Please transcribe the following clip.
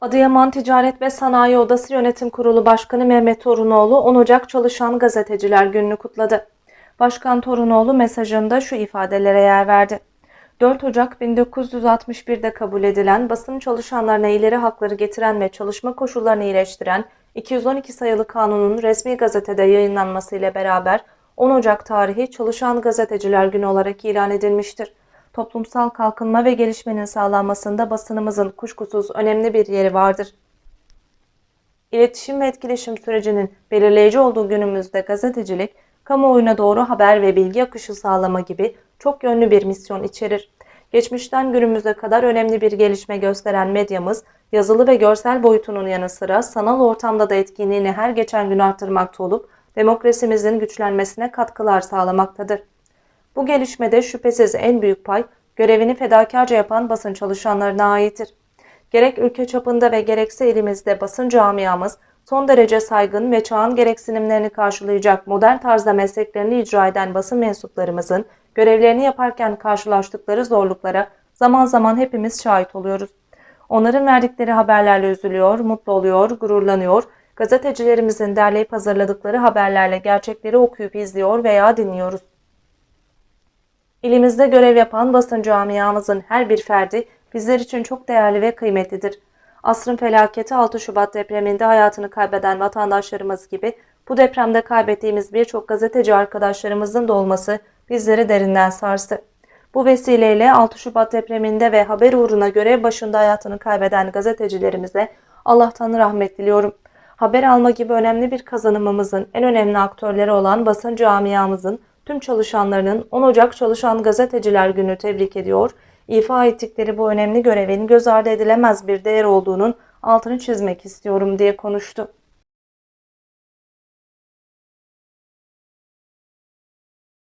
Adıyaman Ticaret ve Sanayi Odası Yönetim Kurulu Başkanı Mehmet Torunoğlu 10 Ocak Çalışan Gazeteciler Günü'nü kutladı. Başkan Torunoğlu mesajında şu ifadelere yer verdi. 4 Ocak 1961'de kabul edilen basın çalışanlarına ileri hakları getiren ve çalışma koşullarını iyileştiren 212 sayılı kanunun resmi gazetede yayınlanmasıyla beraber 10 Ocak tarihi Çalışan Gazeteciler Günü olarak ilan edilmiştir. Toplumsal kalkınma ve gelişmenin sağlanmasında basınımızın kuşkusuz önemli bir yeri vardır. İletişim ve etkileşim sürecinin belirleyici olduğu günümüzde gazetecilik, kamuoyuna doğru haber ve bilgi akışı sağlama gibi çok yönlü bir misyon içerir. Geçmişten günümüze kadar önemli bir gelişme gösteren medyamız, yazılı ve görsel boyutunun yanı sıra sanal ortamda da etkinliğini her geçen gün artırmakta olup, demokrasimizin güçlenmesine katkılar sağlamaktadır. Bu gelişmede şüphesiz en büyük pay görevini fedakarca yapan basın çalışanlarına aittir. Gerek ülke çapında ve gerekse elimizde basın camiamız son derece saygın ve çağın gereksinimlerini karşılayacak modern tarzda mesleklerini icra eden basın mensuplarımızın görevlerini yaparken karşılaştıkları zorluklara zaman zaman hepimiz şahit oluyoruz. Onların verdikleri haberlerle üzülüyor, mutlu oluyor, gururlanıyor, gazetecilerimizin derleyip hazırladıkları haberlerle gerçekleri okuyup izliyor veya dinliyoruz. İlimizde görev yapan basın camiamızın her bir ferdi bizler için çok değerli ve kıymetlidir. Asrın felaketi 6 Şubat depreminde hayatını kaybeden vatandaşlarımız gibi bu depremde kaybettiğimiz birçok gazeteci arkadaşlarımızın da olması bizleri derinden sarstı. Bu vesileyle 6 Şubat depreminde ve haber uğruna görev başında hayatını kaybeden gazetecilerimize Allah'tan rahmet diliyorum. Haber alma gibi önemli bir kazanımımızın en önemli aktörleri olan basın camiamızın tüm çalışanlarının 10 Ocak Çalışan Gazeteciler Günü tebrik ediyor. İfa ettikleri bu önemli görevin göz ardı edilemez bir değer olduğunun altını çizmek istiyorum diye konuştu.